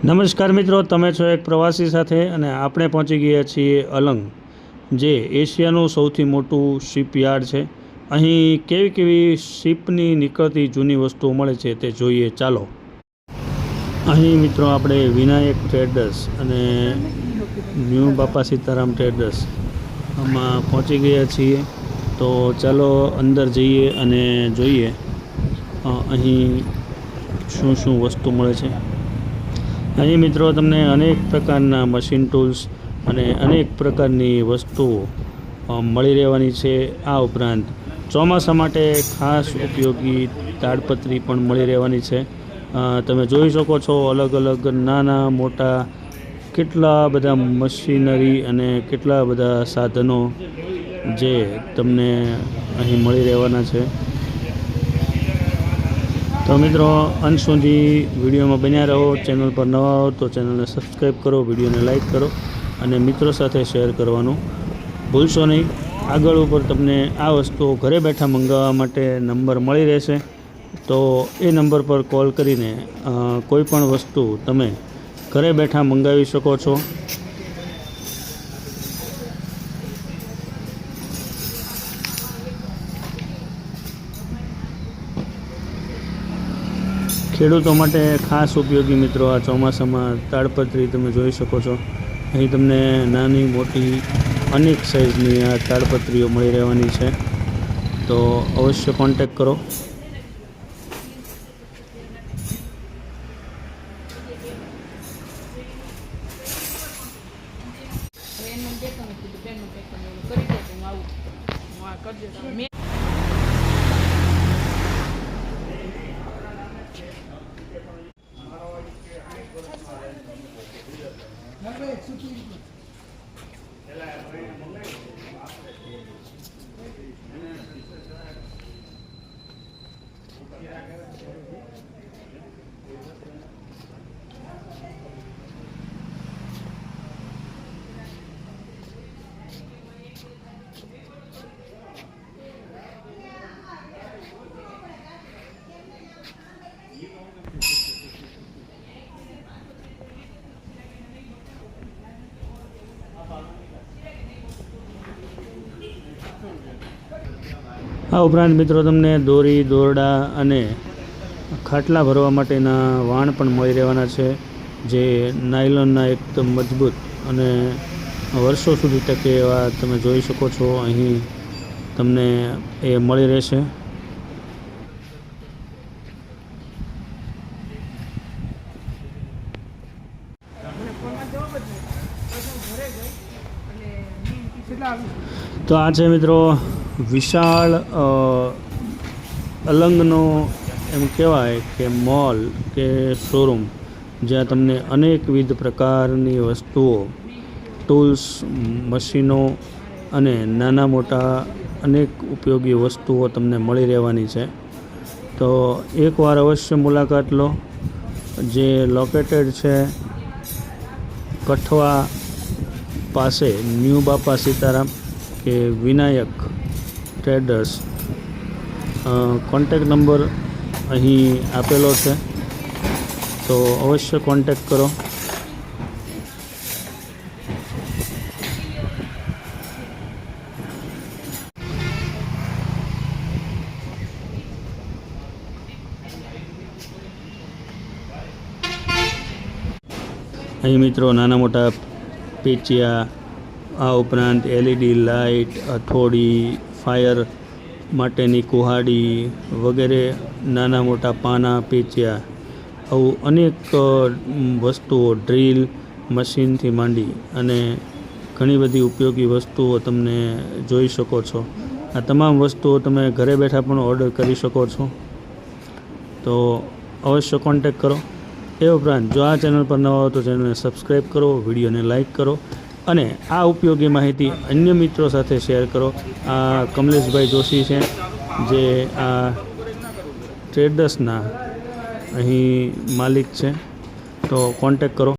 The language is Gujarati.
નમસ્કાર મિત્રો, તમે છો એક પ્રવાસી સાથે અને આપણે પહોંચી ગયા છીએ અલંગ, જે એશિયાનું સૌથી મોટું શિપયાર્ડ છે. અહીં કેવી કેવી શિપની નીકળતી જૂની વસ્તુઓ મળે છે તે જોઈએ. ચાલો. અહીં મિત્રો આપણે વિનાયક ટ્રેડર્સ અને ન્યૂ બાપા સીતારામ ટ્રેડર્સ આમાં પહોંચી ગયા છીએ. તો ચાલો અંદર જઈએ અને જોઈએ અહીં શું શું વસ્તુ મળે છે. અહીં મિત્રો તમને અનેક પ્રકારના મશીન ટૂલ્સ અને અનેક પ્રકારની વસ્તુઓ મળી રહેવાની છે આ ઉપરાંત ચોમાસા માટે ખાસ ઉપયોગી તાડપત્રી પણ મળી રહેવાની છે. તમે જોઈ શકો છો અલગ અલગ નાના મોટા કેટલા બધા મશીનરી અને કેટલા બધા સાધનો જે તમને અહીં મળી રહેવાના છે. તો મિત્રો, અંત સુધી વિડીયોમાં બન્યા રહો, ચેનલ પર નવા હો તો ચેનલને સબસ્ક્રાઈબ કરો, વિડીયોને લાઇક કરો અને મિત્રો સાથે શેર કરવાનું ભૂલશો નહીં. આગળ ઉપર તમને આ વસ્તુઓ ઘરે બેઠા મંગાવવા માટે નંબર મળી રહેશે. તો એ નંબર પર કોલ કરીને કોઈપણ વસ્તુ તમે ઘરે બેઠા મંગાવી શકો છો. ખેડૂતો માટે ખાસ ઉપયોગી મિત્રો આ ચોમાસામાં તાડપત્રી તમે જોઈ શકો છો. અહીં તમને નાની, મોટી, અનેક સાઇઝની આ તાડપત્રીઓ મળી રહેવાની છે. તો અવશ્ય કોન્ટેક કરો. આ ઉપરાંત મિત્રો તમને દોરી, દોરડા અને ખાટલા ભરવા માટેના વાણ પણ મળી રહેવાના છે, જે નાયલોનના એકદમ મજબૂત અને વર્ષો સુધી ટકે એવા તમે જોઈ શકો છો. અહીં તમને એ મળી રહેશે. તો આ છે મિત્રો વિશાળ અલંગનો એમ કહેવાય કે મોલ કે શોરૂમ જ્યાં તમને અનેકવિધ પ્રકારની વસ્તુઓ, ટૂલ્સ, મશીનો અને નાના મોટા અનેક ઉપયોગી વસ્તુઓ તમને મળી રહેવાની છે. તો એકવાર અવશ્ય મુલાકાત લો. જે લોકેટેડ છે કઠવા પાસે ન્યૂ બાપા સીતારામ કે વિનાયક ટ્રેડર્સ કોન્ટેક નંબર અહીં આપેલો છે. તો અવશ્ય કોન્ટેક કરો. અહીં મિત્રો નાના મોટા પેચિયા, આ ઉપરાંત એલઈડી લાઇટ હથોડી ફાયર માટેની કુહાડી વગેરે નાના મોટા પાના પેચિયા. આવું અનેક વસ્તુઓ ડ્રીલ મશીનથી માંડી અને ઘણી બધી ઉપયોગી વસ્તુઓ તમને જોઈ શકો છો. આ તમામ વસ્તુઓ તમે ઘરે બેઠા પણ ઓર્ડર કરી શકો છો. તો અવશ્ય કોન્ટેક કરો. એ ઉપરાંત જો આ ચેનલ પર નવા હો તો ચેનલને સબસ્ક્રાઈબ કરો, વિડીયોને લાઈક કરો અને આ ઉપયોગી માહિતી અન્ય મિત્રો સાથે શેર કરો. આ કમલેશભાઈ જોશી છે, જે આ ટ્રેડર્સના અહીં માલિક છે. તો કોન્ટેક કરો.